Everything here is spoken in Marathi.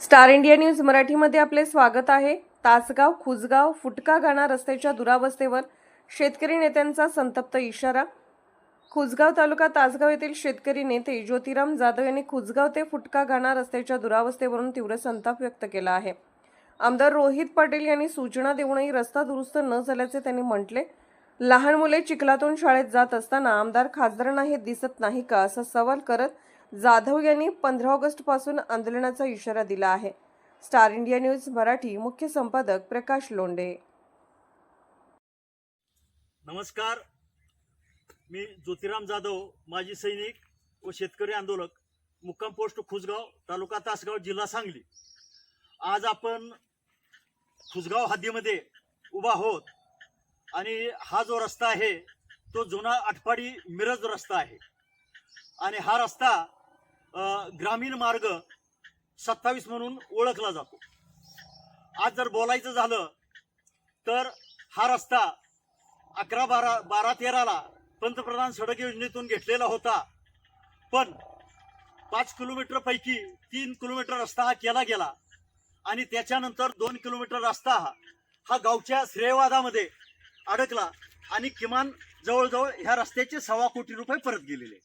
स्टार इंडिया न्यूज मराठीमध्ये आपले स्वागत आहे. तासगाव खुजगाव फुटका गाणा रस्त्याच्या दुरावस्थेवर शेतकरी नेत्यांचा संतप्त इशारा. खुजगाव तालुका तासगाव येथील शेतकरी नेते ज्योतिराम जाधव यांनी खुजगाव ते फुटका गाणा रस्त्याच्या दुरावस्थेवरून तीव्र संताप व्यक्त केला आहे. आमदार रोहित पाटील यांनी सूचना देऊनही रस्ता दुरुस्त न झाल्याचे त्यांनी म्हटले. लहान मुले चिखलातून शाळेत जात असताना आमदार खासदारांना हे दिसत नाही का असा सवाल करत जाधव यांनी पंधरा ऑगस्टपासून आंदोलनाचा इशारा दिला आहे. स्टार इंडिया न्यूज मराठी मुख्य संपादक प्रकाश लोंडे नमस्कार. मी ज्योतिराम जाधव माजी सैनिक व शेतकरी आंदोलक मुक्काम पोस्ट खुसगाव तालुका तासगाव जिल्हा सांगली. आज आपण खुसगाव हद्दीमध्ये उभा आहोत आणि हा जो रस्ता आहे तो जुना आटपाडी मिरज रस्ता आहे. आणि हा रस्ता ग्रामीण मार्ग सत्तावीस म्हणून ओळखला जातो. आज जर बोलायचं झालं तर हा रस्ता अकरा बारा बारा तेराला पंतप्रधान सडक योजनेतून घेतलेला होता. पण पाच किलोमीटरपैकी तीन किलोमीटर रस्ता हा केला गेला आणि त्याच्यानंतर दोन किलोमीटर रस्ता हा हा गावच्या श्रेयवादामध्ये अडकला आणि किमान जवळजवळ ह्या रस्त्याचे सव्वा कोटी रुपये परत गेलेले.